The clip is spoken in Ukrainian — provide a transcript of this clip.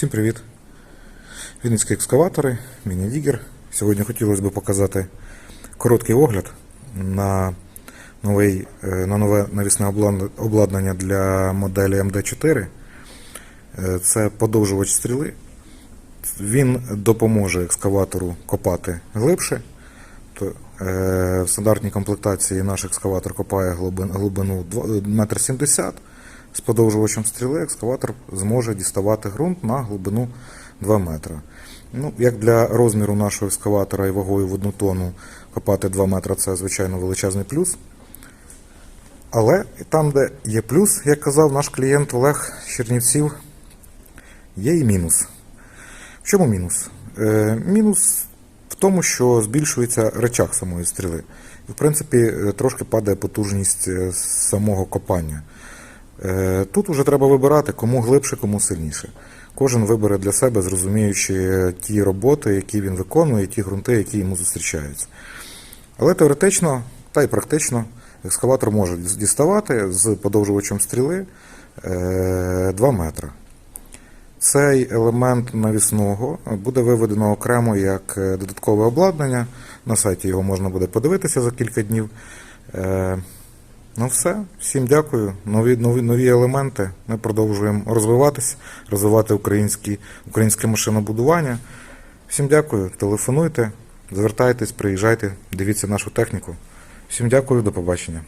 Всім привіт! Вінницькі екскаватори, міні-дігер. Сьогодні хотілося б показати короткий огляд на, новий, е, на нове навісне обладнання для моделі МД4. Е, Це подовжувач стріли. Він допоможе екскаватору копати глибше. Е, в стандартній комплектації наш екскаватор копає глибину 1,70 м. З подовжувачем стріли екскаватор зможе діставати ґрунт на глибину 2 метри. Ну, як для розміру нашого екскаватора і вагою в одну тонну копати 2 метри це, звичайно, величезний плюс. Але там, де є плюс, як казав наш клієнт Олег Чернівців, є і мінус. В чому мінус? Е, мінус в тому, що збільшується речах самої стріли. І, в принципі, е, трошки падає потужність е, самого копання. Е, Тут вже треба вибирати, кому глибше, кому сильніше. Кожен вибере для себе, зрозуміючи е, ті роботи, які він виконує, ті ґрунти, які йому зустрічаються. Але теоретично та й практично екскаватор може діставати з подовжувачем стріли е, 2 метри. Цей елемент навісного буде виведено окремо як е, додаткове обладнання. На сайті його можна буде подивитися за кілька днів. Ну все, всім дякую. Нові, нові, нові елементи. Ми продовжуємо розвиватися, розвивати українські, українське машинобудування. Всім дякую, телефонуйте, звертайтесь, приїжджайте, дивіться нашу техніку. Всім дякую, до побачення.